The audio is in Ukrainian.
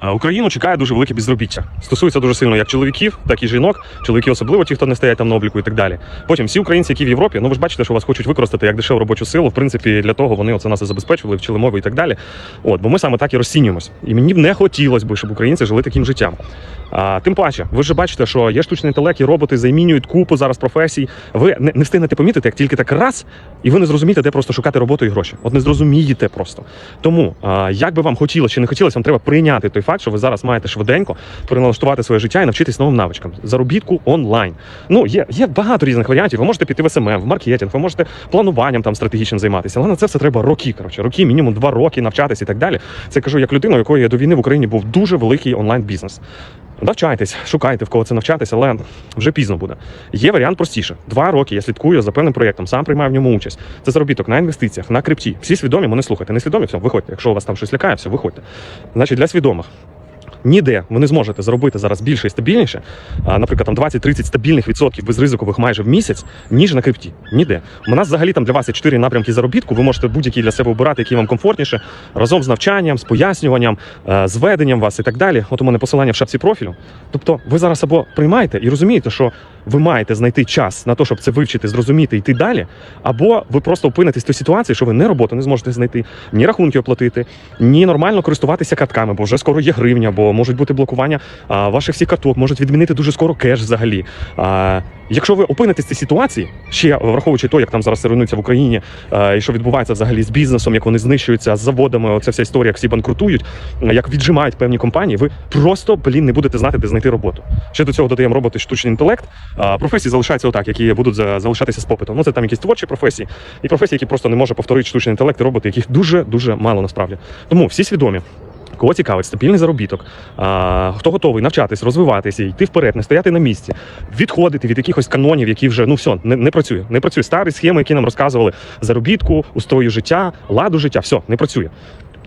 А Україну чекає дуже велике безробіття. Стосується дуже сильно як чоловіків, так і жінок. Чоловіки особливо ті, хто не стоять там на обліку і так далі. Потім всі українці, які в Європі, ну ви ж бачите, що вас хочуть використати як дешеву робочу силу. В принципі, для того вони оце нас і забезпечували, вчили мови і так далі. От, бо ми саме так і розцінюємось. І мені б не хотілося б, щоб українці жили таким життям. А, тим паче, ви ж бачите, що є штучний інтелект, і роботи замінюють купу зараз професій. Ви не, не встигнете помітити, як тільки так раз, і ви не зрозумієте, де просто шукати роботу і гроші. От не зрозумієте просто. Тому, а, як би вам хотілося чи не хотілося, вам треба прийняти той факт, що ви зараз маєте швиденько переналаштувати своє життя і навчитись новим навичкам. Заробітку онлайн. Ну, є, є багато різних варіантів. Ви можете піти в СММ, в маркетинг, ви можете плануванням там стратегічним займатися. Але на це все треба роки. Коротше, роки, мінімум два роки навчатися і так далі. Це кажу як людина, у якої до війни в Україні був дуже великий онлайн бізнес. Навчайтесь, шукайте в кого це навчатися, але вже пізно буде. Є варіант простіше. Два роки я слідкую за певним проєктом, сам приймаю в ньому участь. Це заробіток на інвестиціях, на крипті. Всі свідомі, мене слухайте. Не свідомі, все, виходьте. Якщо у вас там щось лякає, все, виходьте. Значить, для свідомих. Ніде ви не зможете заробити зараз більше і стабільніше, наприклад, там 20-30 стабільних відсотків безризикових майже в місяць, ніж на крипті. Ніде. У нас взагалі там для вас є чотири напрямки заробітку. Ви можете будь-який для себе обирати, який вам комфортніше, разом з навчанням, з пояснюванням, е, з веденням вас і так далі. От у мене посилання в шапці профілю. Тобто, ви зараз або приймаєте і розумієте, що ви маєте знайти час на те, щоб це вивчити, зрозуміти йти далі, або ви просто опинитесь в той ситуації, що ви не роботу не зможете знайти, ні рахунки оплатити, ні нормально користуватися картками, бо вже скоро є гривня, бо можуть бути блокування а, ваших всіх карток, можуть відмінити дуже скоро кеш взагалі. А, якщо ви опинитесь в цій ситуації, ще враховуючи те, як там зараз руйнується в Україні, а, і що відбувається взагалі з бізнесом, як вони знищуються з заводами, оця вся історія, як всі банкрутують, як віджимають певні компанії, ви просто блін не будете знати, де знайти роботу. Ще до цього додаємо роботи штучний інтелект. Професії залишаються отак, які будуть залишатися з попитом. Ну це там якісь творчі професії, і професії, які просто не може повторити штучний інтелект і роботи, яких дуже дуже мало насправді. Тому всі свідомі. Кого цікавить стабільний заробіток, а, хто готовий навчатись, розвиватися, йти вперед, не стояти на місці, відходити від якихось канонів, які вже ну все не, не працює. Не працює старі схеми, які нам розказували заробітку, устрою життя, ладу життя. Все не працює.